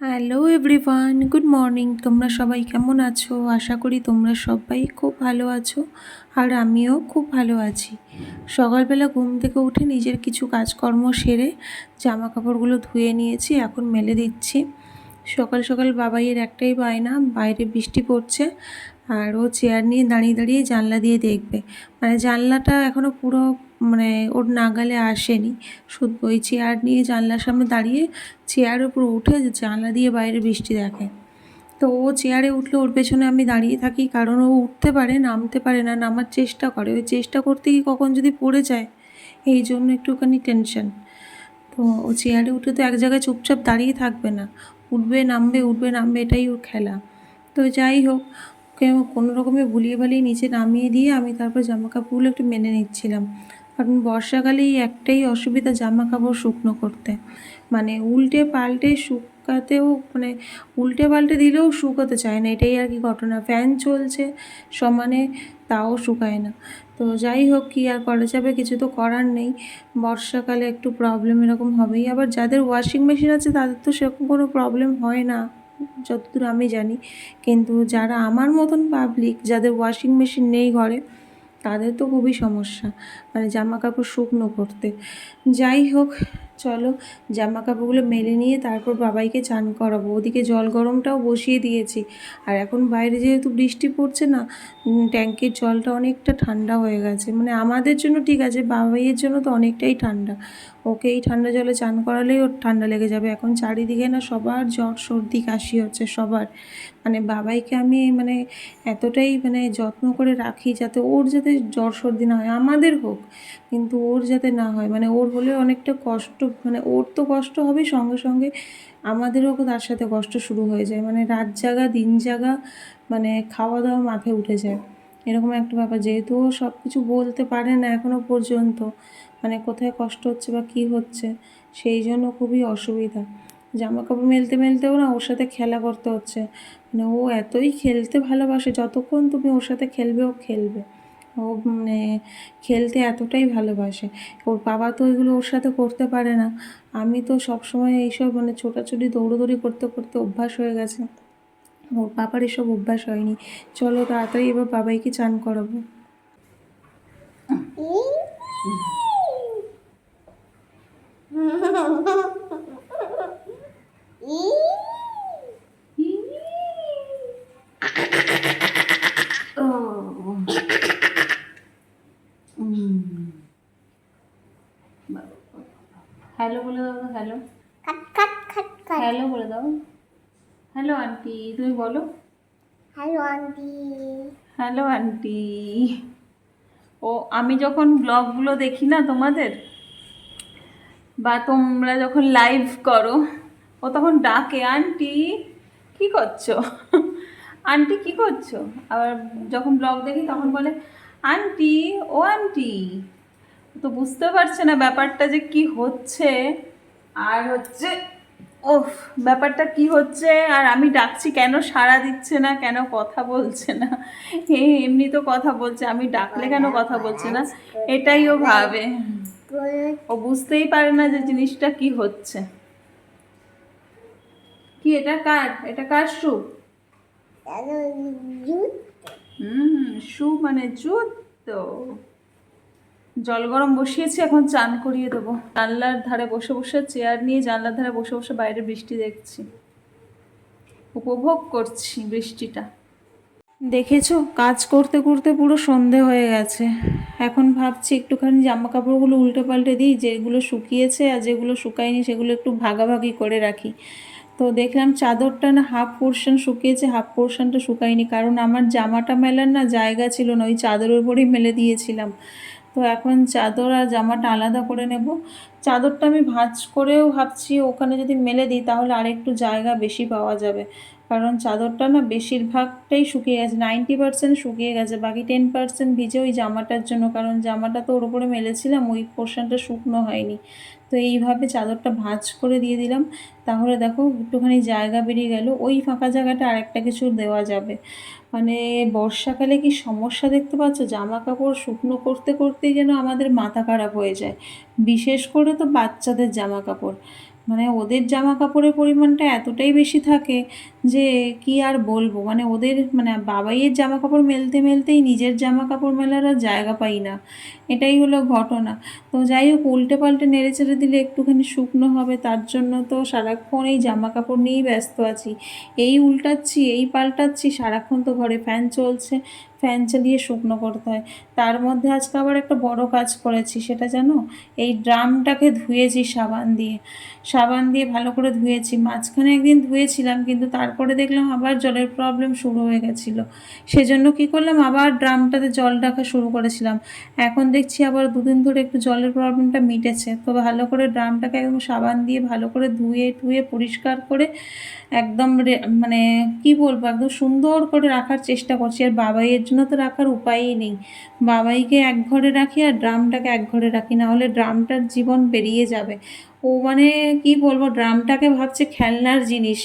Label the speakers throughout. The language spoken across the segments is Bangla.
Speaker 1: হ্যালো এভরিওয়ান গুড মর্নিং তোমরা সবাই কেমন আছো? আশা করি তোমরা সবাই খুব ভালো আছো আর আমিও খুব ভালো আছি। সকালবেলা ঘুম থেকে উঠে নিজের কিছু কাজকর্ম সেরে জামা কাপড়গুলো ধুয়ে নিয়েছি, এখন মেলে দিচ্ছি। সকাল সকাল বাবাইয়ের একটাই বায়না, বাইরে বৃষ্টি পড়ছে আর ও চেয়ার নিয়ে দাঁড়িয়ে দাঁড়িয়ে জানলা দিয়ে দেখবে। মানে জানলাটা এখনও পুরো মানে ওর নাগালে আসেনি। শুধু ওই চেয়ার নিয়ে জানলার সামনে দাঁড়িয়ে চেয়ারের উপর উঠে জানলা দিয়ে বাইরে বৃষ্টি দেখে। তো ও চেয়ারে উঠলে ওর পেছনে আমি দাঁড়িয়ে থাকি, কারণ ও উঠতে পারে, নামতে পারে না, নামার চেষ্টা করে। ওই চেষ্টা করতে গিয়ে কখন যদি পড়ে যায়, এই জন্য একটুখানি টেনশন তো ও চেয়ারে উঠে তো এক জায়গায় চুপচাপ দাঁড়িয়ে থাকবে না। উঠবে, নামবে উঠবে, নামবে, এটাই ওর খেলা। তো যাই হোক, ওকে কোনো রকমে ভুলিয়ে ভালিয়ে নিচে নামিয়ে দিয়ে আমি তারপর জামা কাপড়গুলো একটু মেনে নিচ্ছিলাম। কারণ বর্ষাকালেই একটাই অসুবিধা জামা কাপড় শুকনো করতে। মানে উল্টে পাল্টে শুকাতেও মানে উল্টে পাল্টে দিলেও শুকাতে চায় না, এটাই আর কি ঘটনা। ফ্যান চলছে সমানে, তাও শুকায় না। তো যাই হোক, কী আর করা যাবে, কিছু তো করার নেই। বর্ষাকালে একটু প্রবলেম এরকম হবেই। আবার যাদের ওয়াশিং মেশিন আছে, তাদের তো সেরকম কোনো প্রবলেম হয় না, যতদূর আমি জানি। কিন্তু যারা আমার মতন পাবলিক যাদের ওয়াশিং মেশিন নেই ঘরে তাদের তো খুবই সমস্যা। মানে জামা কাপড় শুকনো করতে যাই হোক চলো জামা কাপড়গুলো মেলে নিয়ে তারপর বাবাইকে চান করাবো। ওদিকে জল গরমটাও বসিয়ে দিয়েছি। আর এখন বাইরে যেহেতু বৃষ্টি পড়ছে না ট্যাঙ্কের জলটা অনেকটা ঠান্ডা হয়ে গেছে। মানে আমাদের জন্য ঠিক আছে, বাবাইয়ের জন্য তো অনেকটাই ঠান্ডা। ওকে এই ঠান্ডা জলে চান করালেই ওর ঠান্ডা লেগে যাবে। এখন চারিদিকে না সবার জ্বর সর্দি, কাশি হচ্ছে সবার। মানে বাবাইকে আমি মানে এতটাই মানে যত্ন করে রাখি যাতে ওর যাতে জ্বর সর্দি না হয়। আমাদের হোক, কিন্তু ওর যাতে না হয়। মানে ওর হলে অনেকটা কষ্ট মানে ওর তো কষ্ট হবে সঙ্গে সঙ্গে আমাদেরও তার সাথে কষ্ট শুরু হয়ে যায়। মানে রাত জাগা, দিন জাগা মানে খাওয়া দাওয়া মাথায় উঠে যায়। এরকম একটা ব্যাপার। যেহেতু ও সব কিছু বলতে পারে না এখনও পর্যন্ত মানে কোথায় কষ্ট হচ্ছে বা কী হচ্ছে, সেই জন্য খুবই অসুবিধা। জামা কাপড় মেলতে মেলতেও না ওর সাথে খেলা করতে হচ্ছে। মানে ও এতই খেলতে ভালোবাসে, যতক্ষণ তুমি ওর সাথে খেলবে, ও খেলবে। ও মানে খেলতে এতটাই ভালোবাসে। ওর বাবা তো এগুলো ওর সাথে করতে পারে না। আমি তো সবসময় এইসব মানে ছোটাছুটি, দৌড়োদৌড়ি করতে করতে অভ্যাস হয়ে গেছে। ওর বাবার এসব অভ্যাস হয়নি। চলো, তাড়াতাড়ি এবার বাবাইকে চান করাবো। হ্যালো বলে দাও হ্যালো
Speaker 2: কাট কাট
Speaker 1: হ্যালো বলে দাও। হ্যালো আন্টি তুমি বলো।
Speaker 2: হ্যালো আন্টি
Speaker 1: হ্যালো আন্টি ও আমি যখন ব্লগগুলো দেখি না তোমাদের বা তোমরা যখন লাইভ করো ও তখন ডাকে আন্টি কি করছ? আন্টি কি করছ? আবার যখন ব্লগ দেখি তখন বলে আন্টি ও আন্টি তো বুঝতে পারছে না ব্যাপারটা যে কি হচ্ছে। আর হচ্ছে ওফ ব্যাপারটা কি হচ্ছে? আর আমি ডাকছি কেন সাড়া দিচ্ছে না কেন কথা বলছে না? এ এমনি তো কথা বলছে আমি ডাকলে কেন কথা বলছে না? এটাই ও ভাবে। ও বুঝতেই পারে না যে জিনিসটা কি হচ্ছে। কি এটা কার? এটা কার শু? হুম শু মানে জুতো। জল গরম বসিয়েছি, এখন চান করিয়ে দেবো। জানলার ধারে বসে বসে চেয়ার নিয়ে জানলার ধারে বসে বসে বাইরে বৃষ্টি দেখছি। উপভোগ করছি বৃষ্টিটা। দেখেছ, কাজ করতে করতে পুরো সন্ধে হয়ে গেছে। এখন ভাবছি একটুখানি জামা কাপড়গুলো উল্টে পাল্টে দিই, যেগুলো শুকিয়েছে আর যেগুলো শুকায়নি সেগুলো একটু ভাগাভাগি করে রাখি। তো দেখলাম চাদরটা না হাফ পোর্শন শুকিয়েছে, হাফ পোর্শনটা শুকায়নি, কারণ আমার জামাটা মেলার না জায়গা ছিল না, ওই চাদরের উপরেই মেলে দিয়েছিলাম। তো এখন চাদর আর জামাটা আলাদা করে নেব। চাদরটা আমি ভাঁজ করেও ভাবছি, ওখানে যদি মেলে দিই তাহলে আরেকটু জায়গা বেশি পাওয়া যাবে। কারণ চাদরটা না বেশিরভাগটাই শুকিয়ে গেছে নাইনটি পার্সেন্ট শুকিয়ে গেছে, বাকি টেন পার্সেন্ট ভিজে ওই জামাটার জন্য, কারণ জামাটা তো ওর উপরে মেলেছিলাম, ওই পোর্শনটা শুকনো হয়নি। তো এইভাবে চাদরটা ভাঁজ করে দিয়ে দিলাম, তাহলে দেখো একটুখানি জায়গা বেরিয়ে গেল, ওই ফাঁকা জায়গাটা আরেকটা কিছু দেওয়া যাবে। মানে বর্ষাকালে কি সমস্যা দেখতে পাচ্ছ? জামা কাপড় শুকনো করতে, করতেই যেন আমাদের মাথা খারাপ হয়ে যায়। বিশেষ করে তো বাচ্চাদের জামা কাপড় মানে ওদের জামা কাপড়ের পরিমাণটা এতটাই বেশি থাকে যে কি আর বলব? মানে ওদের মানে বাবাইয়ের জামা কাপড় মেলতে মেলতেই নিজের জামা কাপড় মেলার আর জায়গা পাই না। এটাই হলো ঘটনা। তো যাই হোক, উল্টে পাল্টে নেড়ে চেড়ে দিলে একটুখানি শুকনো হবে, তার জন্য তো সারাক্ষণ এই জামা কাপড় নিয়েই ব্যস্ত আছি। এই উল্টাচ্ছি, এই পাল্টাচ্ছি, সারাক্ষণ তো ঘরে ফ্যান চলছে। ফ্যান চালিয়ে শুকনো করতে হয়। তার মধ্যে আজকে আবার একটা বড় কাজ করেছি, সেটা জানো? এই ড্রামটাকে ধুয়েছি সাবান দিয়ে। সাবান দিয়ে ভালো করে ধুয়েছি। মাঝখানে একদিন ধুয়েছিলাম, কিন্তু তারপরে দেখলাম আবার জলের প্রবলেম শুরু হয়ে গেছিল। সেজন্য কী করলাম? আবার ড্রামটাতে জল রাখা শুরু করেছিলাম। এখন দেখছি আবার দুদিন ধরে একটু জলের প্রবলেমটা মিটেছে। তো ভালো করে ড্রামটাকে একদম সাবান দিয়ে ভালো করে ধুয়ে টুয়ে পরিষ্কার করে একদম মানে কি বলব? একদম সুন্দর করে রাখার চেষ্টা করছি। আর বাবাইয়ের জন্য তো রাখার উপায়ই নেই। বাবাইকে এক ঘরে রাখি আর ড্রামটাকে এক ঘরে রাখি না হলে ড্রামটার জীবন বেরিয়ে যাবে। ও মানে কি বলব, ড্রামটাকে ভাবছে খেলনার জিনিস।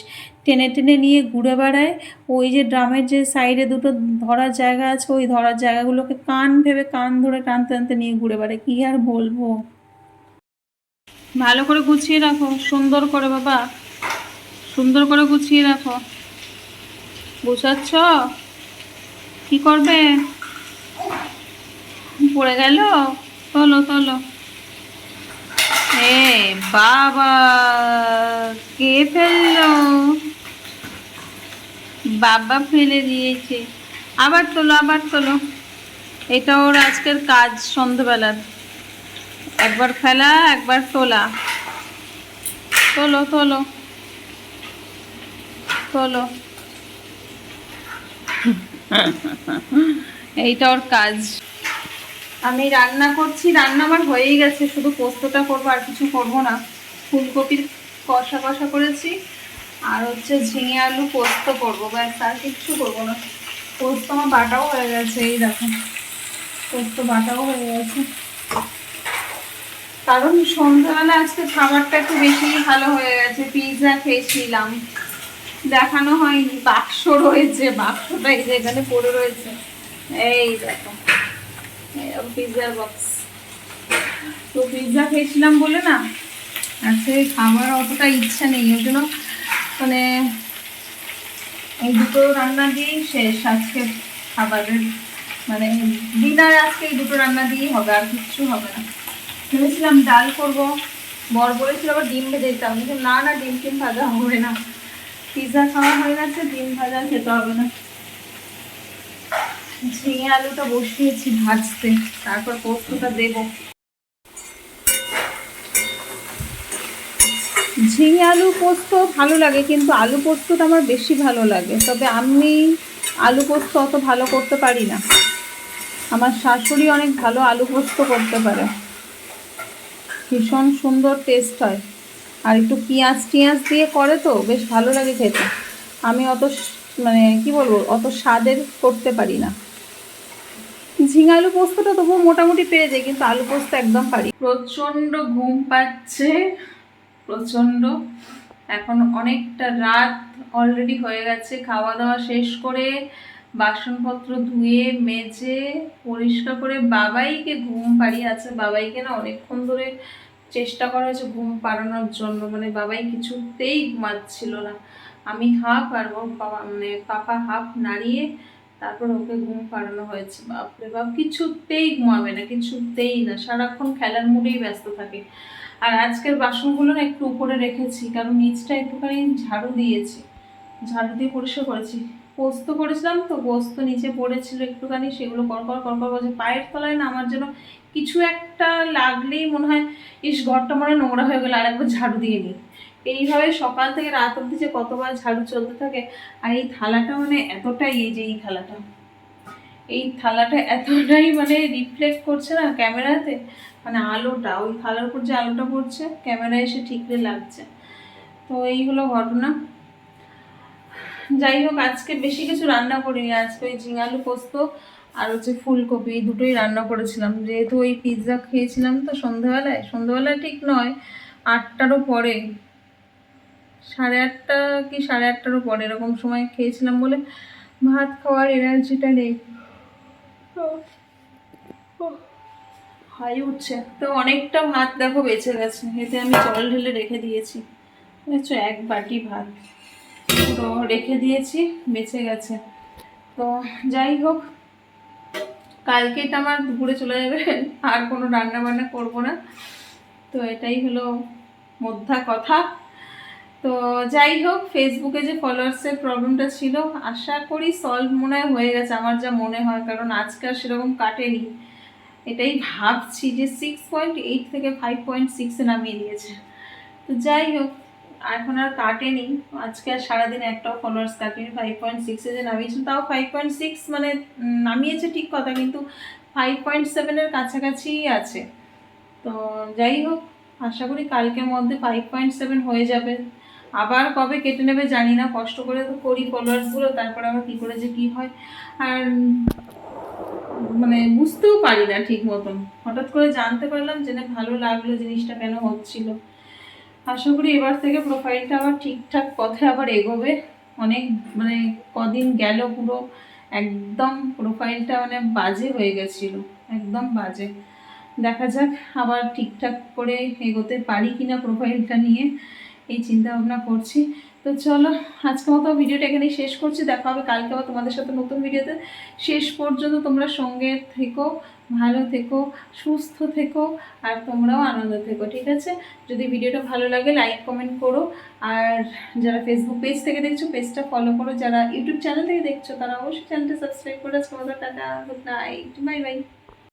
Speaker 1: টেনে টেনে নিয়ে ঘুরে বেড়ায়। ওই যে ড্রামের যে সাইডে দুটো ধরার জায়গা আছে, ওই ধরার জায়গাগুলোকে কান ভেবে কান ধরে টানতে টানতে নিয়ে ঘুরে বেড়ায়। কী আর বলব? ভালো করে গুছিয়ে রাখো, সুন্দর করে বাবা। সুন্দর করে গুছিয়ে রাখো। গুছাচ্ছ? কি করবে? পড়ে গেল? তোলো তোলো। এ বাবা, কে ফেলল? বাবা ফেলে দিয়েছে। আবার তোলো আবার তোলো। এটা ওর আজকের কাজ সন্ধ্যেবেলার একবার ফেলা, একবার তোলা। তোলো তোলো। তোলো। এইটা ওর কাজ। আমি রান্না করছি, রান্না আমার হয়েই গেছে, শুধু পোস্তটা করব, আর কিছু করব না। ফুলকপির কষা কষা করেছি, আর হচ্ছে ঝিঙে আলু পোস্ত করব। ব্যাস, আর কিচ্ছু করব না। পোস্ত আমার বাটাও হয়ে গেছে, এই দেখো। পোস্ত বাটাও হয়ে গেছে। কারণ সন্ধ্যাবেলা আজকে খাবারটা একটু বেশি ভালো হয়ে গেছে, পিৎজা খেয়েছিলাম। দেখানো হয়নি, বাক্স রয়েছে, বাক্সটা এই যে এখানে পড়ে রয়েছে। এই দেখো পিৎজার বক্স তো পিৎজা খেয়েছিলাম বলে না আজকে খাবার অতটা ইচ্ছা নেই, ওই জন্য মানে এই দুটো রান্না দিয়েই শেষ, আজকে খাবারের মানে ডিনার আজকে এই দুটো রান্না দিয়েই হবে, আর কিচ্ছু হবে না। ভেবেছিলাম ডাল করব, বর বলেছিল আবার ডিম ভেজে দিতে হবে। কিন্তু না না, ডিম টিম ভাজা হবে না। পিৎজা খাওয়া হয়ে গেছে, ডিম ভাজা খেতে হবে না। ঝিঙে আলুটা বসিয়েছি ভাজতে, তারপর পোস্তটা দেব। ঝিঙে আলু পোস্ত ভালো লাগে, কিন্তু আলু পোস্তটা আমার বেশি ভালো লাগে। তবে আমি আলু পোস্ত অত ভালো করতে পারি না। আমার শাশুড়ি অনেক ভালো আলু পোস্ত করতে পারে। ভীষণ সুন্দর টেস্ট হয়। আর একটু পেঁয়াজ টিয়াজ দিয়ে করে তো, বেশ ভালো লাগে খেতে। আমি অত মানে কি বলব, অত স্বাদের করতে পারি না। ঝিঙে আলু পোস্তটা তবুও মোটামুটি পেরে যায় কিন্তু আলু পোস্ত একদম পারি প্রচণ্ড ঘুম পাচ্ছে, প্রচণ্ড। এখন অনেকটা রাত অলরেডি হয়ে গেছে খাওয়া দাওয়া শেষ করে বাসনপত্র ধুয়ে, মেজে, পরিষ্কার করে বাবাইকে ঘুম পাড়িয়ে আছে। বাবাইকে না অনেকক্ষণ ধরে চেষ্টা করা হয়েছে ঘুম পাড়ানোর জন্য। মানে বাবাই কিছুতেই ঘুমাচ্ছিল না। আমি হাফ আর ওর বাবা মানে পাপা হাফ নাড়িয়ে তারপর ওকে ঘুম পাড়ানো হয়েছে। বাপরে বাপ, কিছুতেই ঘুমাবে না, কিছুতেই না। সারাক্ষণ খেলার মুডেই ব্যস্ত থাকে। আর আজকের বাসনগুলো একটু উপরে রেখেছি, কারণ নিচটা একটুখানি ঝাড়ু দিয়েছি। ঝাড়ু দিয়ে পরিষ্কার করেছি। পোস্ত করেছিলাম তো পোস্ত নিচে পড়েছিল একটুখানি, সেগুলো করকর করকর করছে পায়ের তলায় না, আমার যেন কিছু একটা লাগলেই মনে হয়, ইস, ঘরটা মনে নোংরা হয়ে গেলো আর একবার ঝাড়ু দিয়ে নিই। এইভাবে সকাল থেকে রাত অব্দি যে কতবার ঝাড়ু চলতে থাকে, আর এই থালাটা মানে এতটাই, এই যে এই থালাটা এই থালাটা এতটাই মানে রিফ্লেক্ট করছে না ক্যামেরাতে মানে আলোটা, ওই থালার উপর যে আলোটা পড়ছে, ক্যামেরায় এসে ঠিকরে লাগছে। তো এই হলো ঘটনা। যাই হোক, আজকে বেশি কিছু রান্না করিনি। আজকে ওই ঝিঙালু পোস্ত আর হচ্ছে ফুলকপি দুটোই রান্না করেছিলাম। যেহেতু ওই পিৎজা খেয়েছিলাম তো সন্ধ্যাবেলায়। সন্ধ্যাবেলায় ঠিক নয়, আটটারও পরে। সাড়ে আটটা কি সাড়ে আটটারও পরে এরকম সময় খেয়েছিলাম বলে ভাত খাওয়ার এনার্জিটা নেই। হাই উঠছে। তো অনেকটা ভাত দেখো বেঁচে গেছে। এতে আমি জল ঢেলে রেখে দিয়েছি। এক বাটি ভাত। তো রেখে দিয়েছি, বেঁচে গেছে। তো যাই হোক, কালকে এটা আমার দুপুরে চলে যাবে, আর কোনো রান্না বান্না করব না। তো এটাই হলো মধ্যা কথা। তো যাই হোক ফেসবুকে যে ফলোয়ার্সের প্রবলেমটা ছিল, আশা করি সলভ মনে হয় গেছে, আমার যা মনে হয়, কারণ আজকে আর সেরকম কাটেনি। এটাই ভাবছি যে সিক্স পয়েন্ট এইট থেকে ফাইভ পয়েন্ট সিক্সে নামিয়ে দিয়েছে। তো যাই হোক এখন আর কাটেনি। আজকে আর সারাদিন একটাও ফলোয়ার্স কাটেনি ফাইভ পয়েন্ট সিক্সে যে নামিয়েছিল তাও ফাইভ পয়েন্ট সিক্স মানে নামিয়েছে ঠিক কথা, কিন্তু ফাইভ পয়েন্ট সেভেনের কাছাকাছিই আছে। তো যাই হোক, আশা করি কালকের মধ্যে ফাইভ পয়েন্ট সেভেন হয়ে যাবে। আবার কবে কেটে নেবে জানি না, কষ্ট করে তো করি ফলোয়ার্সগুলো তারপরে আবার কী করে যে কী হয়। আর মানে বুঝতেও পারি না ঠিক মতন। হঠাৎ করে জানতে পারলাম জেনে ভালো লাগল জিনিসটা কেন হচ্ছিল। আশা করি এবার থেকে প্রোফাইলটা আবার ঠিকঠাক পথে আবার এগোবে। অনেক মানে কদিন গেল পুরো একদম প্রোফাইলটা মানে বাজে হয়ে গেছিল, একদম বাজে। দেখা যাক আবার ঠিকঠাক করে এগোতে পারি কিনা প্রোফাইলটা নিয়ে, এই চিন্তা ভাবনা করছি। তো চলো, আজকে মতো ভিডিওটা এখানেই শেষ করছি। দেখা হবে কালকে আবার তোমাদের সাথে নতুন ভিডিওতে। শেষ পর্যন্ত তোমরা সঙ্গে থেকো। ভালো থেকো, সুস্থ থেকো, আর তোমরাও আনন্দ থেকো, ঠিক আছে? যদি ভিডিওটা ভালো লাগে লাইক কমেন্ট করো। আর যারা ফেসবুক পেজ থেকে দেখছ পেজটা ফলো করো। যারা ইউটিউব চ্যানেল থেকে দেখছ, তারা অবশ্যই চ্যানেলটা সাবস্ক্রাইব করে আজকে tata good night bye bye